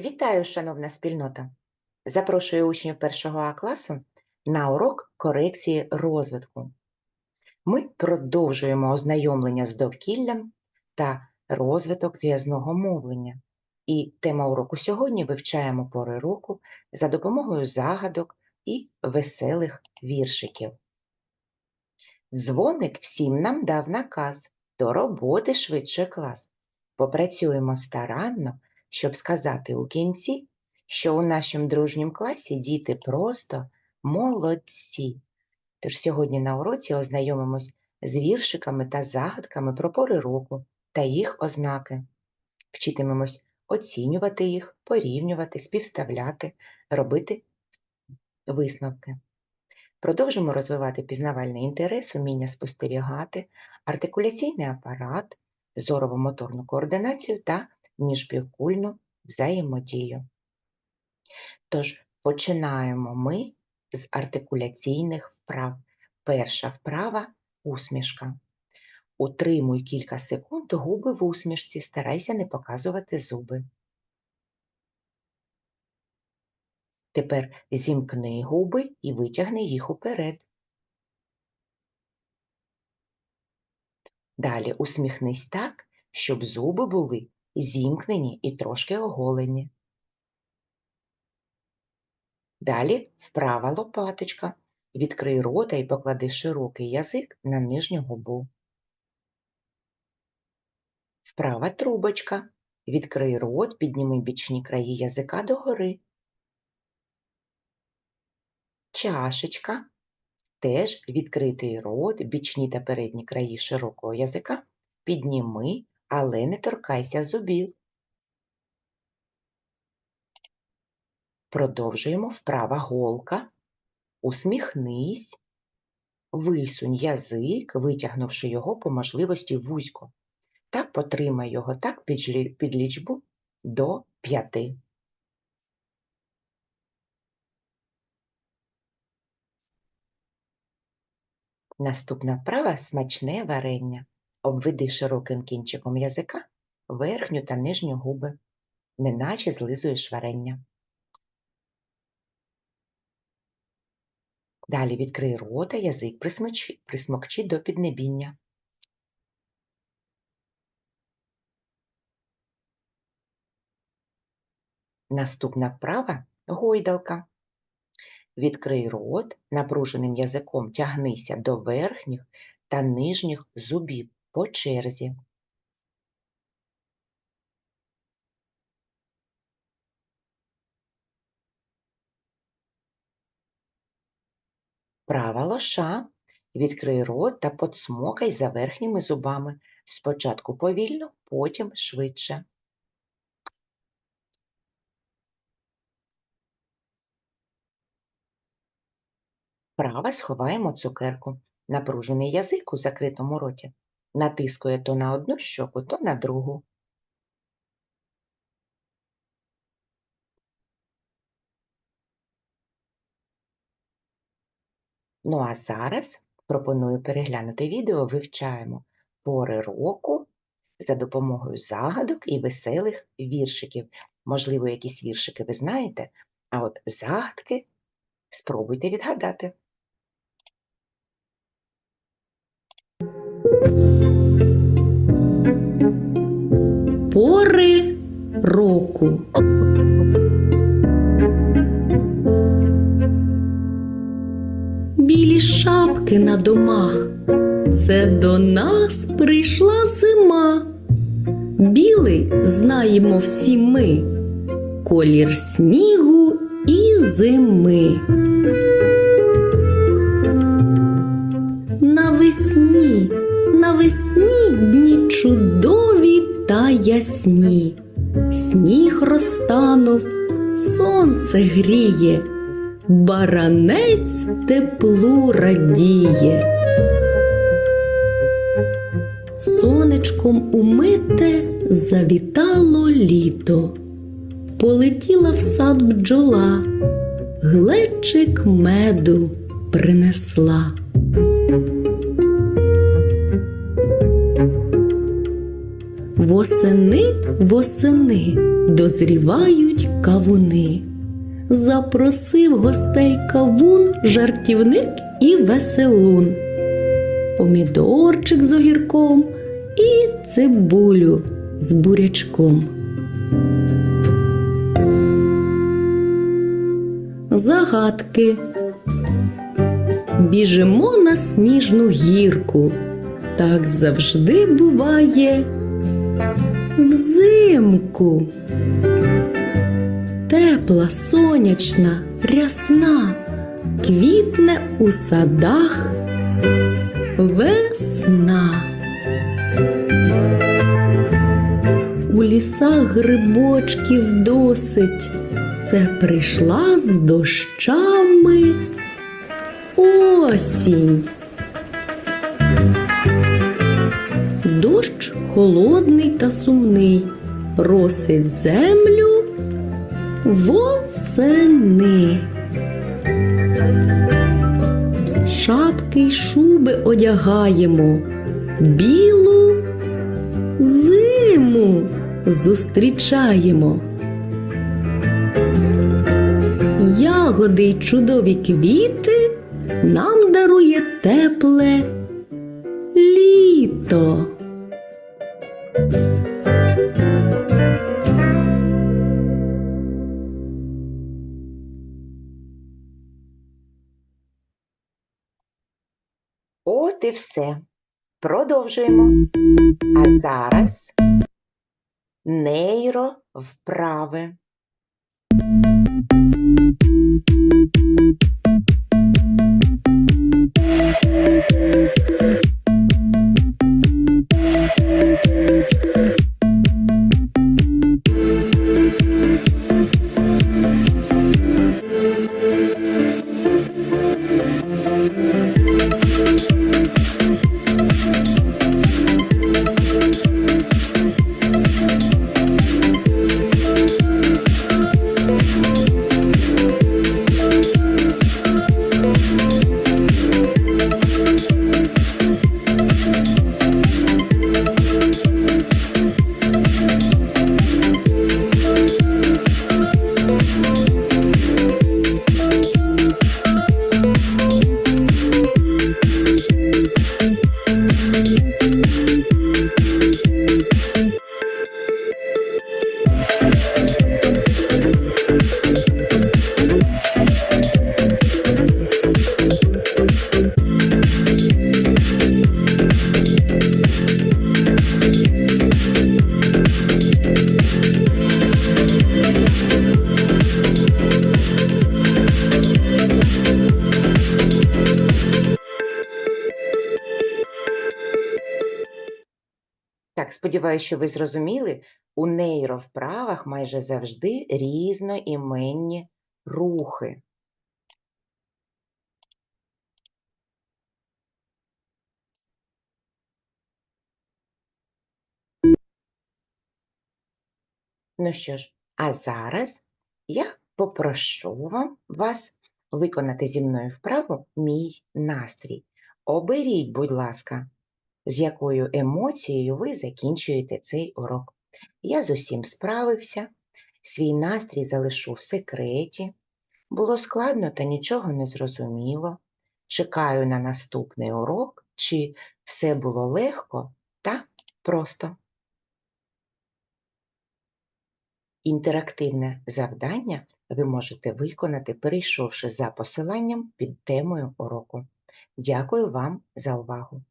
Вітаю, шановна спільнота! Запрошую учнів першого А класу на урок корекції розвитку. Ми продовжуємо ознайомлення з довкіллям та розвиток зв'язного мовлення. І тема уроку сьогодні вивчаємо пори року за допомогою загадок і веселих віршиків. Дзвоник всім нам дав наказ до роботи швидше клас. Попрацюємо старанно, щоб сказати у кінці, що у нашому дружнім класі діти просто молодці. Тож сьогодні на уроці ознайомимось з віршиками та загадками про пори року та їх ознаки. Вчитимемось оцінювати їх, порівнювати, співставляти, робити висновки. Продовжимо розвивати пізнавальний інтерес, уміння спостерігати, артикуляційний апарат, зорово-моторну координацію та міжпівкульну взаємодію. Тож починаємо ми з артикуляційних вправ. Перша вправа усмішка. Утримуй кілька секунд губи в усмішці, старайся не показувати зуби. Тепер зімкни губи і витягни їх уперед. Далі усміхнись так, щоб зуби були зімкнені і трошки оголені. Далі вправа лопаточка. Відкрий рота і поклади широкий язик на нижню губу. Вправа трубочка. Відкрий рот, підніми бічні краї язика догори. Чашечка. Теж відкритий рот, бічні та передні краї широкого язика. Підніми, але не торкайся зубів. Продовжуємо вправа голка. Усміхнись, висунь язик, витягнувши його по можливості вузько. Та потримай його так під, лічбу до п'яти. Наступна вправа смачне варення. Обведи широким кінчиком язика верхню та нижню губи, неначе злизуєш варення. Далі відкрий рота, язик присмочи, присмокчи до піднебіння. Наступна вправа гойдалка. Відкрий рот, напруженим язиком тягнися до верхніх та нижніх зубів по черзі. Права лоша. Відкрий рот та подсмокай за верхніми зубами. Спочатку повільно, потім швидше. Права сховаємо цукерку. Напружений язик у закритому роті натискує то на одну щоку, то на другу. Ну а зараз пропоную переглянути відео, вивчаємо пори року за допомогою загадок і веселих віршиків. Можливо, якісь віршики ви знаєте, а от загадки спробуйте відгадати. Пори року. Білі шапки на домах. Це до нас прийшла зима. Білий знаємо всі ми, колір снігу і зими. Чудові та ясні. Сніг розтанув, сонце гріє, баранець теплу радіє. Сонечком умите завітало літо, полетіла в сад бджола, глечик меду принесла. Восени, восени дозрівають кавуни. Запросив гостей кавун, жартівник і веселун. Помідорчик з огірком і цибулю з бурячком. Загадки. Біжимо на сніжну гірку. Так завжди буває взимку. Тепла, сонячна, рясна, квітне у садах весна. У лісах грибочків досить. Це прийшла з дощами осінь. Холодний та сумний, росить землю восени. Шапки й шуби одягаємо, білу зиму зустрічаємо. Ягоди й чудові квіти нам дарує тепле літо. От і все. Продовжуємо. А зараз нейро вправи. Так, сподіваюся, що ви зрозуміли, у нейровправах майже завжди різноіменні рухи. Ну що ж, а зараз я попрошу вам, вас виконати зі мною вправу мій настрій. Оберіть, будь ласка, з якою емоцією ви закінчуєте цей урок. Я з усім справився, свій настрій залишу в секреті. Було складно та нічого не зрозуміло. Чекаю на наступний урок, чи все було легко та просто. Інтерактивне завдання ви можете виконати, перейшовши за посиланням під темою уроку. Дякую вам за увагу!